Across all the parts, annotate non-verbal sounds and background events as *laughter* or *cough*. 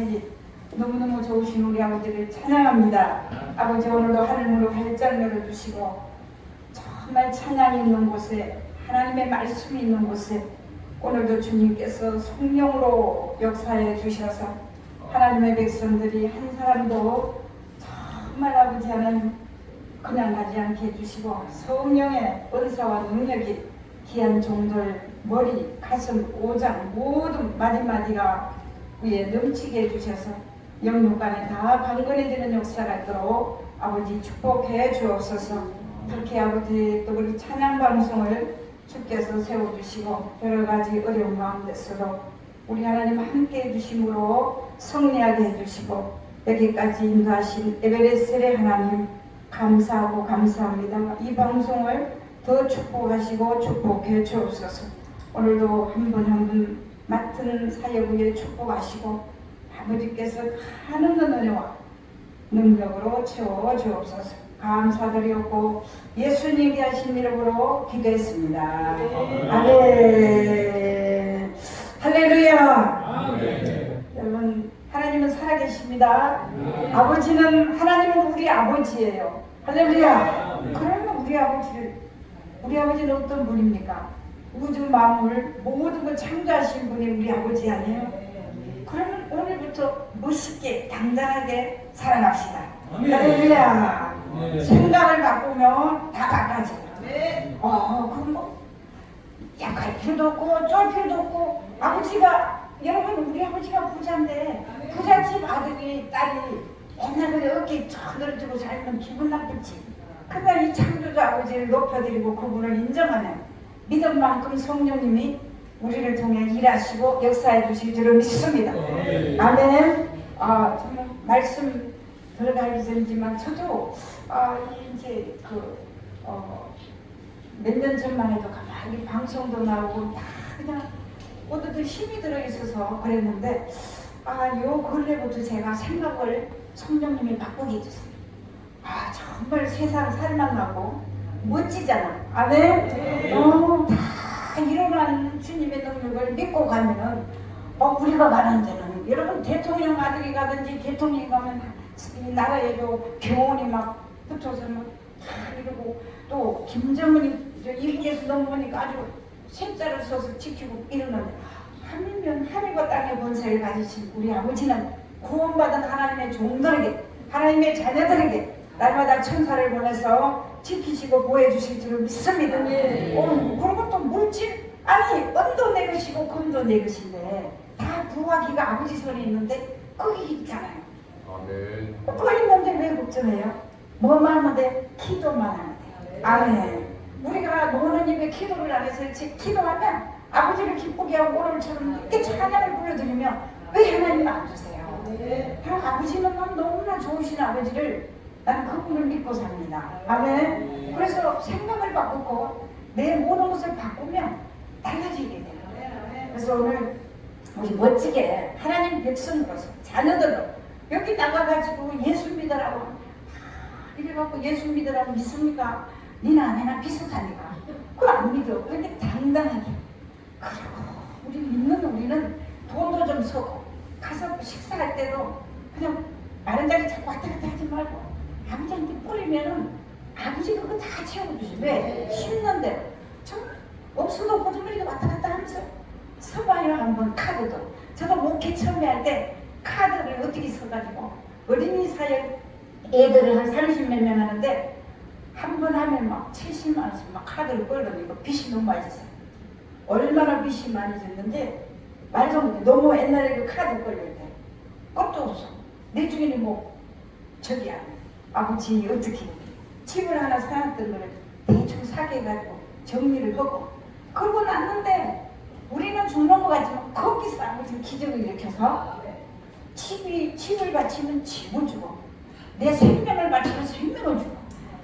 아버지 너무너무 좋으신 우리 아버지를 찬양합니다. 아버지 오늘도 하늘문을 활짝 열어주시고 정말 찬양이 있는 곳에 하나님의 말씀이 있는 곳에 오늘도 주님께서 성령으로 역사해 주셔서 하나님의 백성들이 한 사람도 정말 아버지 하나님 그냥 가지 않게 해주시고 성령의 은사와 능력이 귀한 종들 머리, 가슴, 오장 모든 마디마디가 위에 넘치게 해주셔서 영육간에 다 강건해지는 역사가 있도록 아버지 축복해 주옵소서 특히 아버지 또 우리 찬양 방송을 주께서 세워주시고 여러 가지 어려운 가운데서도 우리 하나님 함께 해주심으로 승리하게 해주시고 여기까지 인도하신 에베레스의 하나님 감사하고 감사합니다. 이 방송을 더 축복하시고 축복해 주옵소서. 오늘도 한 분 한분 맡은 사역 위에 축복하시고 아버지께서 하는 은혜와 능력으로 채워 주옵소서. 감사드리옵고 예수님께 하신 이름으로 기도했습니다. 아멘. 할렐루야. 여러분 하나님은 살아계십니다. 아버지는 하나님은 우리 아버지예요. 할렐루야. 그러면 우리 아버지를 우리 아버지는 어떤 분입니까? 우주 만물 모든 걸 창조하신 분이 우리 아버지 아니에요? 그러면 오늘부터 멋있게 당당하게 살아갑시다. 할렐루야. 생각을 바꾸면 다 바꿔져. 어, 그럼 뭐 약할 필요도 없고 쫄 필요도 없고 아버지가 여러분 우리 아버지가 부자인데 부잣집 아들이 딸이 옛날에 어깨 쳐들어지고 살면 기분 나쁘지. 그날 이 창조주 아버지를 높여드리고 그분을 인정하는 믿음만큼 성령님이 우리를 통해 일하시고 역사해 주실 줄을 믿습니다. 아멘. 아 정말 말씀 들어가기 전이지만 저도 아 이제 그 어, 몇 년 전만 해도 가만히 방송도 나오고 다 그냥 모두들 힘이 들어 있어서 그랬는데 아요 근래부터 제가 생각을 성령님이 바꾸게 해줬어요. 아 정말 세상 살만하고 멋지잖아. 아멘. 어, 다 일어난 주님의 능력을 믿고 가면은 어, 우리가 가는 데는 여러분 대통령 아들이 가든지 대통령이 가면 이 나라에도 병원이 막 붙어서 막 이러고 또 김정은이 저 이북에서 넘어오니까 아주 셋자를 서서 지키고 이러는데 하물며 하늘과 땅의 권세를 가지신 우리 아버지는 구원받은 하나님의 종들에게 하나님의 자녀들에게 날마다 천사를 보내서 지키시고 보호해 주실 줄을 믿습니다. 어, 그리고 또 물질 아니 은도 내 것이고 금도 내 것인데 다 부하기가 아버지 손에 있는데 거기 있잖아요. 아멘. 그거 있는데 왜 걱정해요? 뭐만 하는데 기도만 하면 돼요. 아멘. 우리가 노는 입에 기도를 안 해서 그렇지 기도하면 아버지를 기쁘게 하고 오늘처럼 이렇게 찬양을 불러드리면 왜 하나님 안 주세요? 그럼 아버지는 난 너무나 좋으신 아버지를 나는 그분을 믿고 삽니다. 아멘. 그래서 생각을 바꾸고 내 모든 것을 바꾸면 달라지게 돼요. 그래서 오늘 우리 멋지게 하나님 백성으로서 자녀들로 여기 나가가지고 예수 믿으라고 이래갖고 예수 믿으라고 믿습니까? 니나 아내나 비슷하니까 그거 안 믿어 그런데 당당하게 그리고 우리 믿는 우리는 돈도 좀 쓰고 가서 식사할 때도 그냥 마른 자리 자꾸 왔다 갔다 하지 말고 아버지한테 뿌리면은 아버지가 그거 다 채워주지 왜? 대로 정말 없어도 거짓말이 왔다 갔다 하면서 써봐요 한번 카드도. 저도 목회 처음에 할 때 카드를 어떻게 써가지고 어린이 사역 애들을 한 30몇 명 하는데 한 번 하면 막 70만 원씩 막 카드를 끌어내고 빚이 너무 많이 졌어요. 얼마나 빚이 많이 졌는데 말도 못해 너무 옛날에 그 카드 끌릴 때 것도 없어. 내 중에는 뭐 저기 안 아버지 어떻게 집을 하나 사놨던 거를 대충 사게 해가지고 정리를 하고. 그러고 났는데 우리는 죽는 것 같지만 거기서 아버지 기적을 일으켜서 집이 집을 바치면 집을 주고 내 생명을 바치면 생명을 주고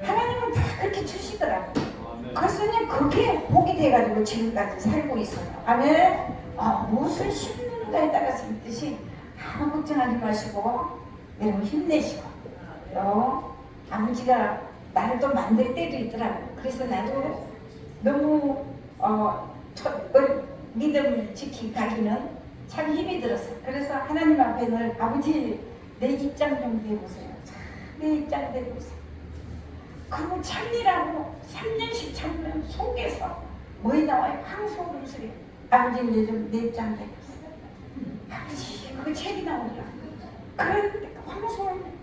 하나님은 다 그렇게 주시더라고. 그래서 그냥 그게 복이 돼가지고 지금까지 살고 있어요. 아멘 어, 무엇을 심는가에 따라서 있듯이 아무 걱정하지 마시고 여러분 힘내시고 또 아버지가 나를 또 만들 때도 있더라고 그래서 나도 너무 어, 첫, 어, 믿음을 지키가기는 참 힘이 들었어. 그래서 하나님 앞에 늘 아버지 내 입장 좀 해보세요. 내 입장 해보세요. 그리고 참이라고 3년씩 참으면 속에서 뭐이 나와요? 황소름 소리. 아버지 이제 좀내 입장 해보세요. 아버지 그 책이 나오더라. 그런데 황소름.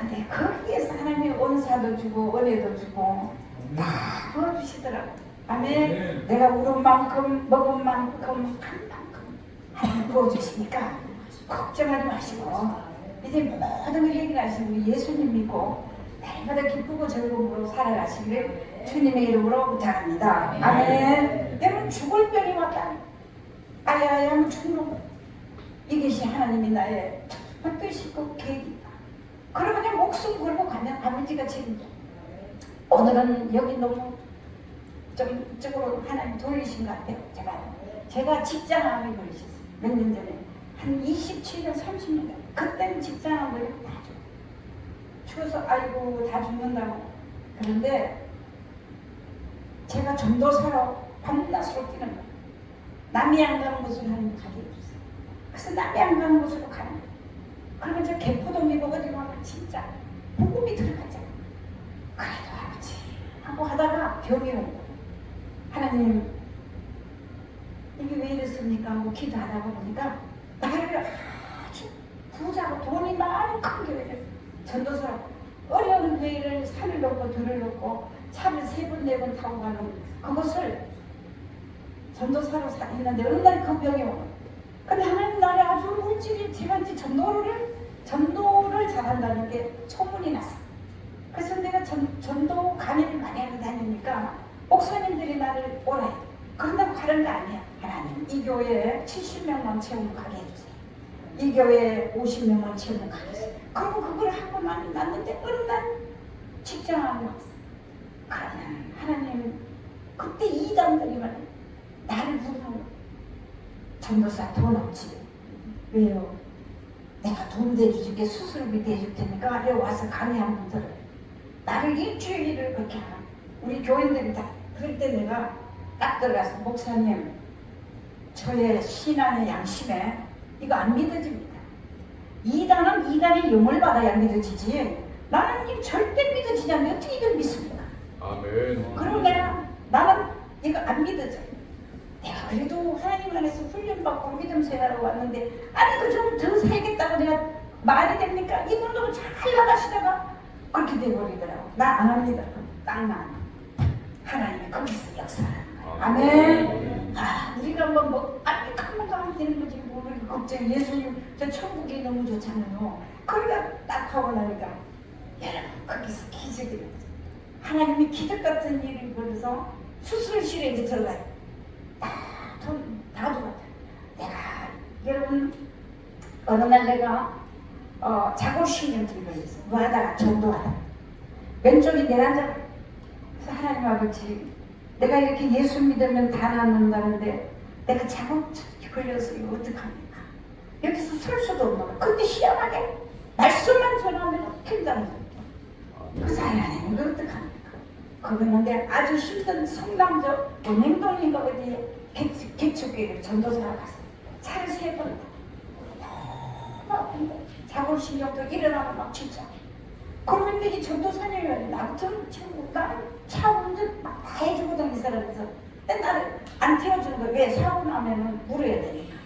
근데 거기에서 하나님이 온사도 주고 은혜도 주고 다 부어주시더라고. 아멘. 내가 울은 만큼 먹은 만큼 한 만큼 하나님 부어주시니까 걱정하지 마시고 이제 모든 걸 해결하시고 예수님 믿고 날마다 기쁘고 즐거움으로 살아가시기를 주님의 이름으로 부탁합니다. 아멘. 여러분 죽을 병이 왔다. 아야야 죽는 이것이 하나님이 나의 뜻이고 계획이다. 그러면 목숨 걸고 가면 아버지가 책임져. 오늘은 여기 너무 좀 이쪽으로 하나님 돌리신 것 같아요. 제가 제가 직장암이 걸리셨어요. 몇 년 전에 한 27년, 30년 그때는 직장암 걸리고 다 죽어. 죽어서 아이고 다 죽는다고 그런데 제가 전도사로 밤낮으로 뛰는 거예요. 남이 안 가는 곳으로 하나님 가게 해주세요. 그래서 남이 안 가는 곳으로 가는 거예요. 그러면 저 개포동이 어디 가면 진짜 복음이 들어가죠. 그래도 아버지 하고 온 거예요. 하나님 이게 왜 이랬습니까? 하고 기도하다 보니까 나를 아주 부자고 돈이 많은 큰 교회를 전도사로 어려운 교회를 산을 넘고 들을 넘고 차를 세 번 네 번 타고 가는 그것을 전도사로 사- 했는데 어느 날 그 병이 오고 근데 하나님 나를 아주 물질이 제가 이제 전도를 전도를 잘한다는 게 소문이 났어. 그래서 내가 전, 전도 강의를 많이 하고 다니니까 목사님들이 나를 오래 그런다고 가는 거 아니야. 하나님 이 교회에 70명만 채우면 가게 해주세요. 이 교회에 50명만 채우면 가게 해주세요. 그리고 그걸 하고 많이 났는데 어느 날 왔어. 그러면 하나님 그때 이단들이만 나를 부르는. 전도사 돈 없지. 왜요? 내가 돈 대줄게 수술비 대줄 테니까 와서 강의 한번 들어. 나를 일주일을 그렇게 하라. 우리 교인들이 다 그럴 때 내가 딱 들어가서 목사님 저의 신앙의 양심에 이거 안 믿어집니다. 이단은 이단의 용을 받아야 믿어지지. 나는 이 절대 믿어지지 않는데 어떻게 이걸 믿습니까? 아멘. 내가 나는 이거 안 믿어져. 내가 그래도 하나님 안에서 훈련받고 믿음 생활하고 왔는데 아니 그좀더 살겠다고 내가 말이 됩니까? 이분도 잘 나가시다가 그렇게 돼버리더라고. 나 안 합니다. 땅만 하나님이 거기서 역사하는 거예요. 아멘. 아 우리가 뭐 뭐 아니 한번 가면 되는 거지 뭐 우리 걱정 예수님 저 천국이 너무 좋잖아요. 그러니까 딱 하고 나니까 여러분 거기서 기적이 일어나요. 하나님이 기적 같은 일을 벌여서 수술실에 이제 들어가요. 다 돈다 죽었다. 내가 여러분 어느 날 내가 어, 자골신경증 걸렸어. 뭐 하다가 전도하다. 왼쪽이 내란자. 하나님 아버지 내가 이렇게 예수 믿으면 다 낫는다는데 내가 자골증이 걸려서 이거 어떡합니까? 여기서 설 수도 없는 거야. 근데 희한하게 말씀만 전하면 된다는 거야. 그래서 하나님 이거 어떡합니까? 그러는데 아주 힘든 성남적 은행동인가 어디 개척교회를 전도사로 갔어. 차를 세 번. 너무 아픈데 자골신경도 일어나고 막 진짜. 그런데 이 나부터는 지금 나는 차 운전 막다 해주거든 이 사람에서. 나를 안 태워주는 거야. 왜? 사고 나면은 물어야 되니까.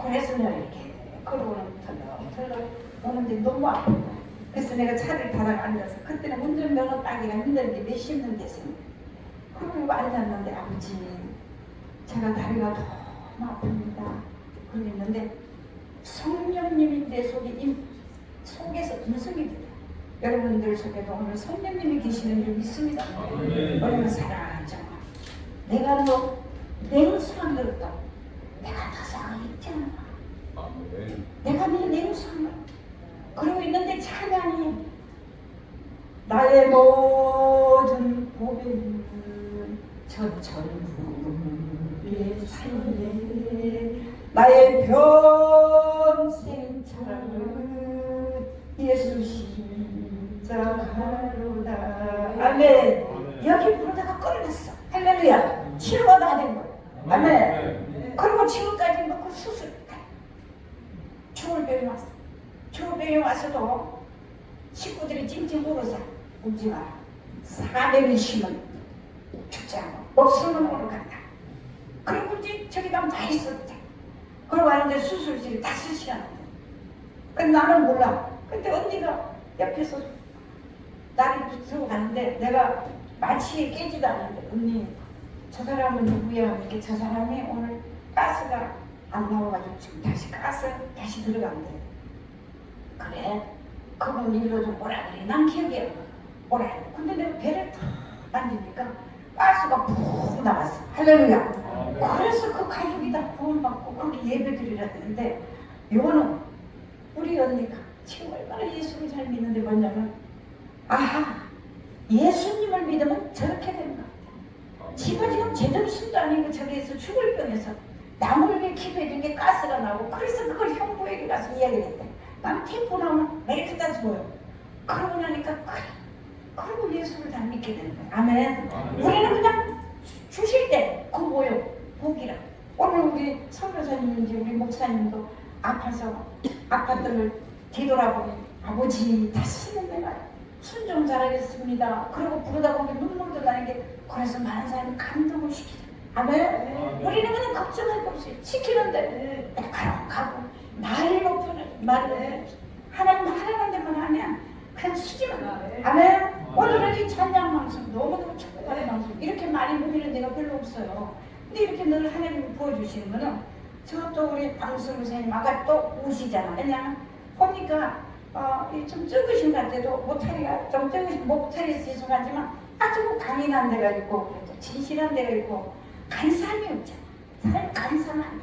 그래서 내가 이렇게 걸어오는 털럭털럭 오는데 너무 아픈 거야. 그래서 내가 차를 타다가 앉아서 그때는 운전면허 따기가 힘든데 몇십 년 됐습니다. 그리고 앉았는데 아버지 제가 다리가 너무 아픕니다. 그랬는데 성령님이 내 속에 임, 속에서 음성이 들려. 여러분들 속에도 오늘 성령님이 계시는 줄 믿습니다. 얼마나 사랑하는 정말. 내가 너 냉수만 들었다. 내가 더 사랑이 있잖아. 아멘. 내가 네 냉수만 그러고 있는데 찬양이 나의 모든 고백은 저천부 예수의 나의 평생 사랑은 예수 십자가로다. 아멘. 여기 부르다가 끊어졌어. 할렐루야. 치료가 다 된 거야. 아멘. 그리고 지금까지 뭐그 수술 죽을 병이 왔어. 죽을 병이 와서도 식구들이 찡찡 울어서 울지 마라. 400일 쉬면 죽지 않고 없으면 오늘 간다. 그리고 이제 저기다 다 있었대. 그러고 왔는데 수술실이 다섯 시간 안 돼. 근데 나는 몰라. 근데 언니가 옆에서 나를 붙들고 가는데 내가 마취에 깨지도 않는데 언니 저 사람은 누구야? 이렇게 저 사람이 오늘 가스가 안 나와가지고 지금 다시 가스 다시 들어간대. 그래? 그분 일로 좀 오라 그래. 난 기억이 안 나. 오라 그래. 근데 내가 배를 탁 만지니까 가스가 푹 나왔어. 할렐루야. 그래서 그 가족이 다 구원받고 거기 예배드리라 했는데 요거는 우리 언니가 지금 얼마나 예수를 잘 믿는데 뭐냐면 아하 예수님을 믿으면 저렇게 되는 것 같아. 지가 지금 제정신도 아니고 저기에서 죽을 병에서 남을 위해 기도해준 게 가스가 나고 그래서 그걸 형부에게 가서 이야기를 했대. 난 테이프 나오면 왜 이렇게 다 줘요. 그러고 나니까 그래. 그리고 예수를 다 믿게 되는 거야. 아멘. 아멘. 우리는 그냥 주- 주실 때그 뭐요? 복이라. 오늘 우리 선교사님인지 우리 목사님도 아파서 아팠던 뒤돌아보니 아버지 다시는 내가 순종 잘하겠습니다. 그리고 부르다 보니 눈물도 나는 게 그래서 많은 사람이 감동을 시키죠. 아멘. 우리는 그냥 걱정할 거 없어요. 시키는데 가라고 가고 말 높으는 말 하나님 하라는 데만 하면 그냥 쉬지만 아멘. 오늘은 이 찬양 방송 너무너무 축복하는 방송 이렇게 많이 모이는 데가 별로 없어요. 근데 이렇게 늘 하나님이 보여주시는 거는 저또 우리 방송 선생님 아까 또 우시잖아. 왜냐면 보니까 어, 이좀 적으신 것 같아도 못하리가 좀 적으신 못하리 죄송하지만 아주 강인한 데가 있고 진실한 데가 있고 간사함이 없잖아. 사람 간사함.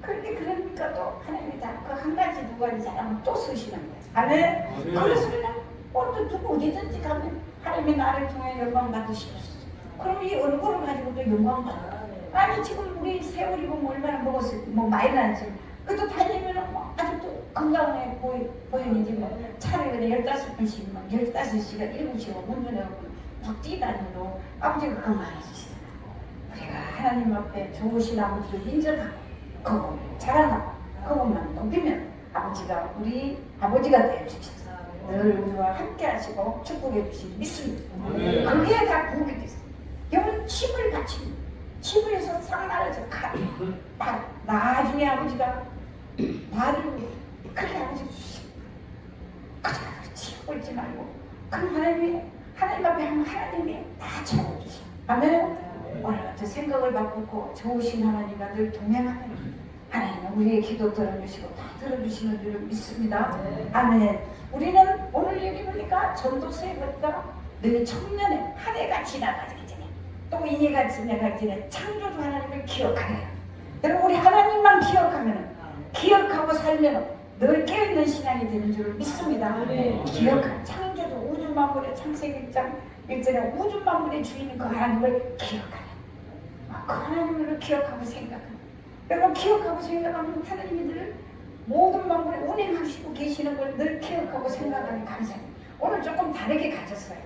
그런데 그러니까 또 하나님이 다그한 가지 두 가지 잘하면 또 쓰시는 거예요. 아멘. 그래서 그냥 오늘 누구 어디든지 가면 하나님이 나를 통해 영광 받으시겠어. 그럼 이 얼굴을 가지고도 영광 받아. 아니 지금 우리 세월이 보면 얼마나 먹었을 뭐 많이 나지. 그래도 다니면은 뭐 아직도 건강해 보이, 보이는지 뭐 차를 그냥 열다섯 번씩 막 열다섯 시간 일곱 시간 운전해고 막 뛰다니도 아버지가 건강해 주시잖아. 우리가 하나님 앞에 좋으신 아버지를 인정하고 그분 자랑하고 그분만 높이면 아버지가 우리 아버지가 되어주셔서 늘 우리와 함께 하시고 축복해 주시기 믿습니다. 아멘. 그게 다 복이 됐어. 여러분 칩을 바칩니다. 칩을 해서 상나라에서 가. 나, 나중에 아버지가 나를 그래 아버지 치고 있지 말고 그럼 하나님이 하나님 앞에 하면 하나님이 다 채워주셔. 아멘. 오늘부터 생각을 바꾸고 좋으신 하나님과 늘 동행하는 하나님은 우리의 기도 들어주시고 다 들어주시는 줄 믿습니다. 아멘. 우리는 오늘 여기 보니까 전도서에 보니까 늘 청년의 한 해가 지나가기 전에 또 이 해가 지나가기 전에 창조주 하나님을 기억하래요. 여러분 우리 하나님만 기억하면 기억하고 살면 늘 깨어있는 신앙이 되는 줄 믿습니다. 기억한 창조주 우주 만물의 창세기 1장 1절에 우주 만물의 주인인 그 하나님을 기억하래. 그 하나님을 기억하고 생각하는 여러분 기억하고 생각하면 하나님이 늘 모든 만물에 운행하시고 계시는 걸 늘 기억하고 생각하는 감사해요. 오늘 조금 다르게 가졌어요.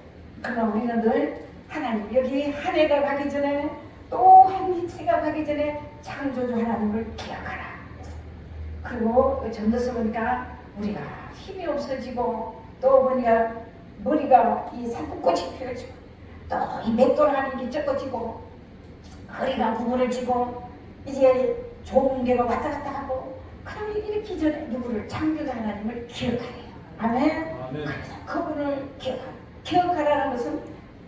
그러나 우리는 늘 하나님 여기 한 해가 가기 전에 또 한 해가 가기 전에 창조주 하나님을 기억하라. 그리고 그 전도서 보니까 우리가 힘이 없어지고 또 보니까 머리가 이 산불꽃이 피어지고 또 이 맷돌하는 게 적어지고 허리가 구부러지고 이제 좋은 게가 왔다 갔다 하고 그럼 이렇게 전에 누구를 창조주 하나님을 기억하래요. 아멘. 아멘. 그래서 그분을 기억하라. 기억하라는 것은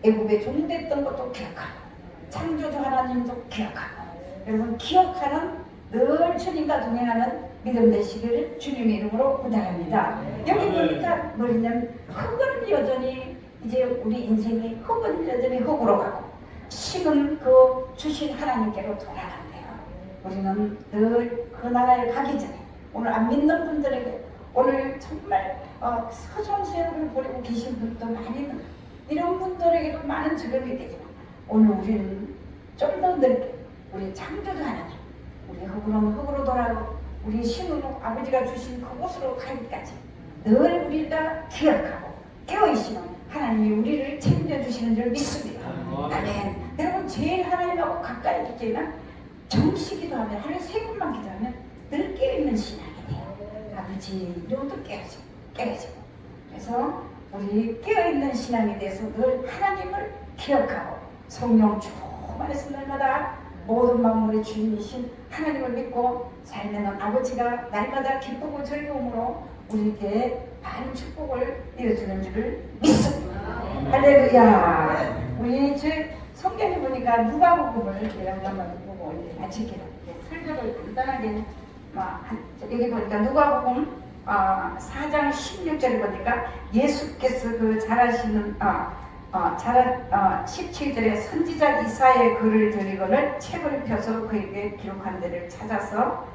애국에 종됐던 것도 기억하고 창조주 하나님도 기억하고 여러분 기억하는 늘 주님과 동행하는 믿음 되시기를 주님의 이름으로 부탁합니다. 여기 보니까 뭐냐면 흙은 여전히 이제 우리 인생이 흙은 여전히 흙으로 가고 심은 그 주신 하나님께로 돌아간대요. 우리는 늘 그 나라에 가기 전에 오늘 안 믿는 분들에게 오늘 정말 어, 서정세월을 보내고 계신 분도 많이 이런 분들에게도 많은 적용이 되지만 오늘 우리는 좀 더 넓게 우리 창조주 하나님 우리 흙으로는 흙으로 돌아가고 우리 신으로 아버지가 주신 그곳으로 가기까지 늘 우리가 기억하고 깨어있으면 하나님이 우리를 챙겨주시는 줄 믿습니다. 아멘. 여러분 제일 하나님하고 가까이 있기는 정시 기도하면 하루에 세 번만 기도하면 늘 깨어있는 신앙이 돼요. 아버지 이름도 깨어지고 깨어지고 그래서 우리 깨어있는 신앙에 대해서 늘 하나님을 기억하고 성령 충만해서 날마다 모든 만물의 주인이신 하나님을 믿고 살면 아버지가 날마다 기쁘고 즐거움으로 우리에게 많은 축복을 이어주는 줄을 믿습니다. 할렐루야. 우리 저 성경에 보니까 누가복음을 제가 한번 보고 이제 마치기로 설교를 간단하게 막 한- 여기 보니까 누가복음 아, 4장 16절에 보니까 예수께서 그 잘하시는 아, 아, 잘, 아, 17절에 선지자 이사의 글을 드리거늘 책을 펴서 그에게 기록한 데를 찾아서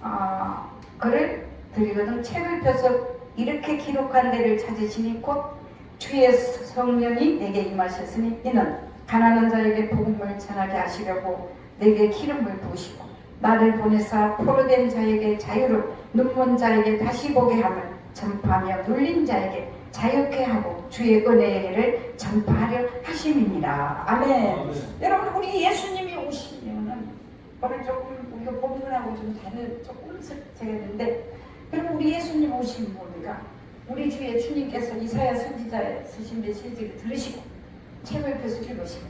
아, 글을 드리거든 책을 펴서 이렇게 기록한 데를 찾으시니 곧 주의 성령이 내게 임하셨으니 이는 가난한 자에게 복음을 전하게 하시려고 내게 기름을 부으시고 나를 보내사 포로된 자에게 자유를 눈먼 자에게 다시 보게 함을 전파하며 눌린 자에게 자유케 하고 주의 은혜를 전파하려 하심이니라 아멘 여러분 우리 예수님이 오시면은 오늘 조금 우리가 본문하고 좀 다른 조금 제가 했는데 그럼 우리 예수님 오시면 뭡니까? 우리 주의 주님께서 이사야 선지자의 쓰신 메시지를 들으시고 책을 펴서 읽으시고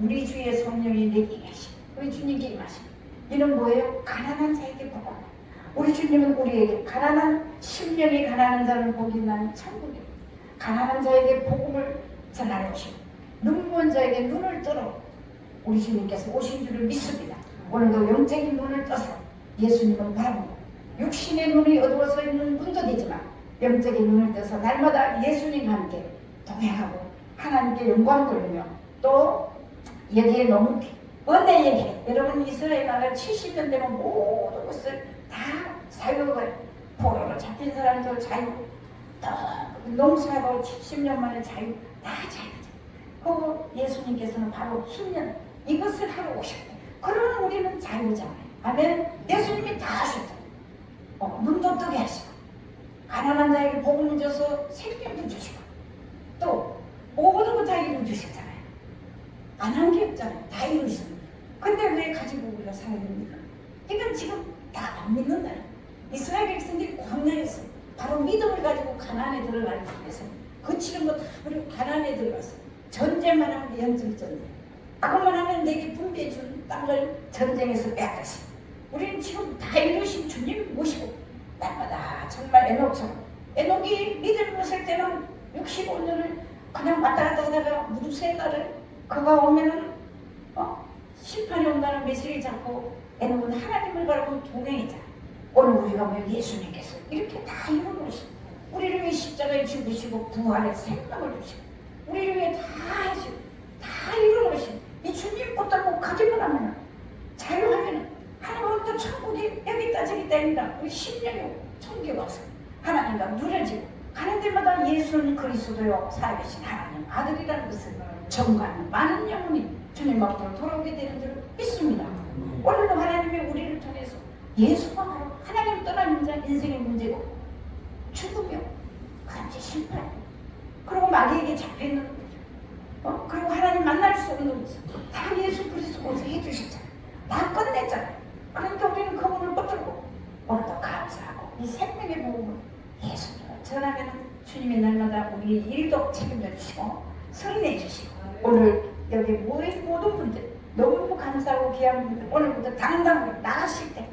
우리 주의 성령이 내게 임하시고 우리 주님께 임하시고 이는 뭐예요? 가난한 자에게 복음 우리 주님은 우리에게 가난한 심령이 가난한 자는 복이 난 천국입니다 가난한 자에게 복음을 전하시고 눈먼 자에게 눈을 떠러 우리 주님께서 오신 줄을 믿습니다. 오늘도 영적인 눈을 떠서 예수님을 바라보고 육신의 눈이 어두워서 있는 되지만 영적인 눈을 떠서 날마다 예수님과 함께 동행하고 하나님께 영광 돌리며 또 여기에 너무 은혜 얘기 여러분 이스라엘 나라 70년 되면 모든 것을 다 자유를 포로로 잡힌 사람들 자유 또 농사하고 70년 만에 자유 다 자유죠 그 예수님께서는 바로 흰년 이것을 하러 오셨대 그러면 우리는 자유잖아요 아멘 예수님이 다 하셨잖아요 어, 눈도 뜨게 하시고 가난한 자에게 복음을 줘서 생명도 주시고 또 모든 거다 이루 주셨잖아요. 안 한 게 없잖아요. 다 이루셨는데. 근데 왜 가지고 우리가 살아야 됩니까? 이건 지금 다 안 믿는다. 이스라엘 백성들이 광야에서 바로 믿음을 가지고 가난에 들어가기 위해서 거치는 거다 버리고 가난에 들어가서 전쟁만 하면 연전 전쟁. 그것만 하면 내게 분배해 준 땅을 전쟁에서 빼앗았어. 우리는 지금 다 이루신 주님 모시고 날마다 정말 에녹처럼 에녹이 믿음을 벗을 때는 65년을 그냥 왔다 갔다 하다가 무두세 날을 그가 오면은 어? 심판이 온다는 메시지를 잡고 에녹은 하나님을 바라보는 동행이잖아 오늘 우리가 보면 예수님께서 이렇게 다 이루어놓으시고 우리를 위해 십자가에 죽으시고 부활의 생명을 주시고 우리를 위해 다 하시고 다 이루어놓으시고 이 주님 붙들고 가기만 하면 자유하면 또 천국이 여기 있다 저기 있다 아니라 우리 심령이 천국에 와서 하나님과 누려지고 가는 데마다 예수는 그리스도요 살아계신 하나님 아들이라는 것을 정과하는 많은 영혼이 주님 앞으로 돌아오게 되는 줄 믿습니다. 오늘도 하나님이 우리를 통해서 예수가 바로 하나님 떠난 인자 인생의 문제고 죽으며 그다음에 심판 그리고 마귀에게 잡혀있는 거죠. 어? 그리고 하나님 만날 수 없는 것을 다 예수 그리스도께서 해주셨잖아요. 다 끝냈잖아요. 그러니까 우리는 그분을 붙들고 오늘도 감사하고 이 생명의 복음을 예수님을 전하면 주님이 날마다 우리 일도 책임져 주시고 승인해 주시고 오늘 여기 모인 모든 분들 너무 감사하고 귀한 분들 오늘부터 당당하게 나가실 때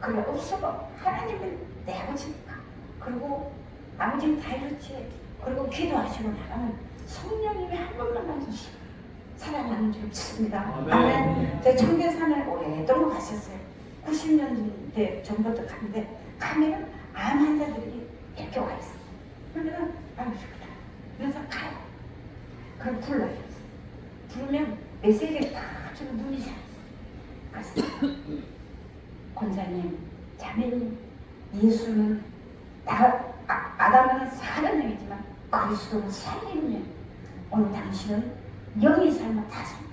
그래 없어도 하나님은 내 아버지니까? 그리고 아버지는 다 이렇지. 그리고 기도하시고 나가면 성령님이 한 번만 만주시고 사랑하는 줄 믿습니다. 아멘. 아멘. 저 청계산을 오래동안 가셨어요. 90년대 전부터 갔는데 가면은 암 환자들이 이렇게 와 있어 그러면은 아유 좋다. 그래서 가요. 그걸 불러요. 부르면 메시지를 다 주고 눈이 잘 그래서 *coughs* 권사님 자매님 예수는 나, 아, 아담은 사는 영이지만 그리스도는 살리는 영 오늘 당신은 영이 삶아 다 삶아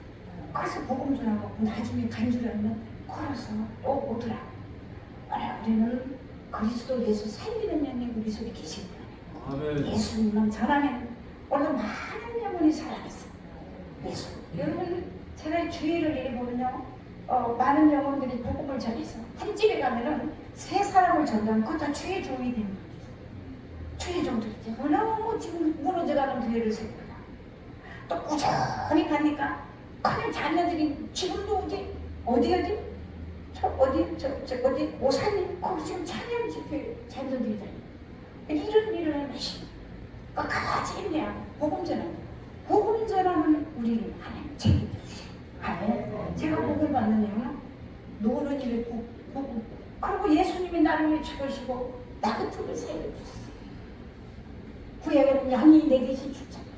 그래서 복음 전하고 나중에 간주하면 걸어서 또 오더라 오늘 우리는 그리스도 예수 살리는 영이 우리 속에 아멘. 예수님만 전하면 오늘 많은 영혼이 살아있어. 예수. 여러분, 제가 주의를 이래 보면요. 어, 많은 영혼들이 복음을 전해서 한 집에 가면은 세 사람을 전도하면 그것 다 주의 종이 됩니다. 주의 종들이지. 너무 지금 무너져가는 교회를 세웁니다. 또 꾸준히 가니까 그냥 자녀들이 지금도 어디 어디 어디 저 어디 저, 저 어디 오산이 거기 지금 찬양 집회 자녀들이 다니 이런 일을 하시 끝까지 있네요 복음 전하는 복음 전하는 우리를 하나님 책임주시 아멘 제가 복을 받는 이유는 노는 일을 복, 복 그리고 예수님이 나를 죽으시고 나 같은 걸 살려주셨어요. 구약에는 양이 내 대신 죽잖아요.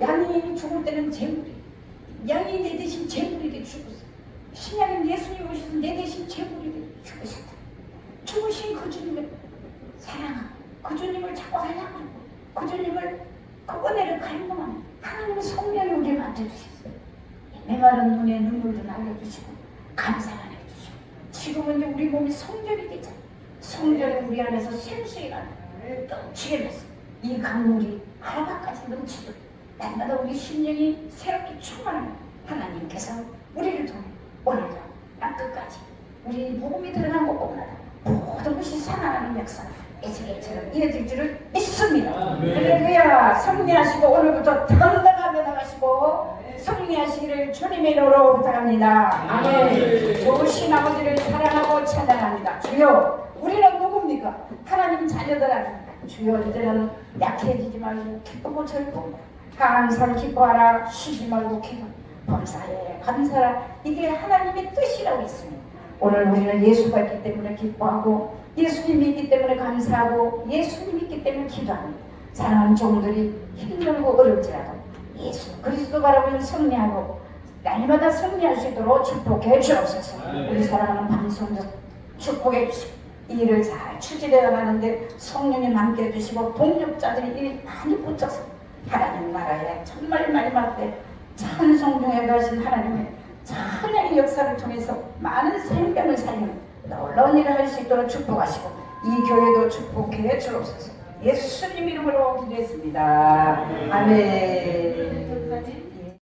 양이 죽을 때는 재물이 양이 내 대신 재물이 죽었어 신약은 예수님 오셔서 내 대신 재물이 죽으셨다 죽으신 그 주님을 사랑하고 그 주님을 자꾸 하려고 그 주님을 그 은혜를 갈망하는 하나님의 성령이 우리를 만들어주셨어요 메마른 눈에 눈물도 날려주시고 감사를 해주시고. 지금은 이제 우리 몸이 성전이 되잖아 성전이 우리 안에서 생수가 넘치게 됐어 이 강물이 하나밖까지 넘치도록 날마다 우리 심령이 새롭게 충만하면 하나님께서 우리를 통해 오늘도 난 끝까지 우리 복음이 들어간 곳곳마다 모든 것이 살아나는 역사 에스겔처럼 이어질 줄을 믿습니다. 할렐루야. 승리하시고 오늘부터 당당하게 나가시고 승리하시기를 주님의 이름으로 부탁합니다. 아멘 좋으신 아버지를 사랑하고 찬양합니다. 주여 우리는 누굽니까? 하나님 자녀들 아닙니까? 주여 이제는 약해지지 말고 기쁘고 즐거워 항상 기뻐하라 쉬지 말고 기도 범사에 감사라 이게 하나님의 뜻이라고 있습니다. 오늘 우리는 예수가 있기 때문에 기뻐하고 예수님이 있기 때문에 감사하고 예수님이 있기 때문에 기도합니다. 사랑하는 종들이 힘들고 어려울지라도 예수 그리스도 바라보면 승리하고 날마다 승리할 수 있도록 축복해 주옵소서. 우리 사랑하는 방송도 축복해 주시고 이 일을 잘 추진해 나가는데 성령님 함께 해주시고 동력자들이 이 많이 붙어서 하나님 나라에 정말 마지막 때 찬송 중에 가신 하나님의 찬양의 역사를 통해서 많은 생명을 살리는 놀라운 일을 할 수 있도록 축복하시고 이 교회도 축복해 주옵소서 예수님 이름으로 기도했습니다. 아멘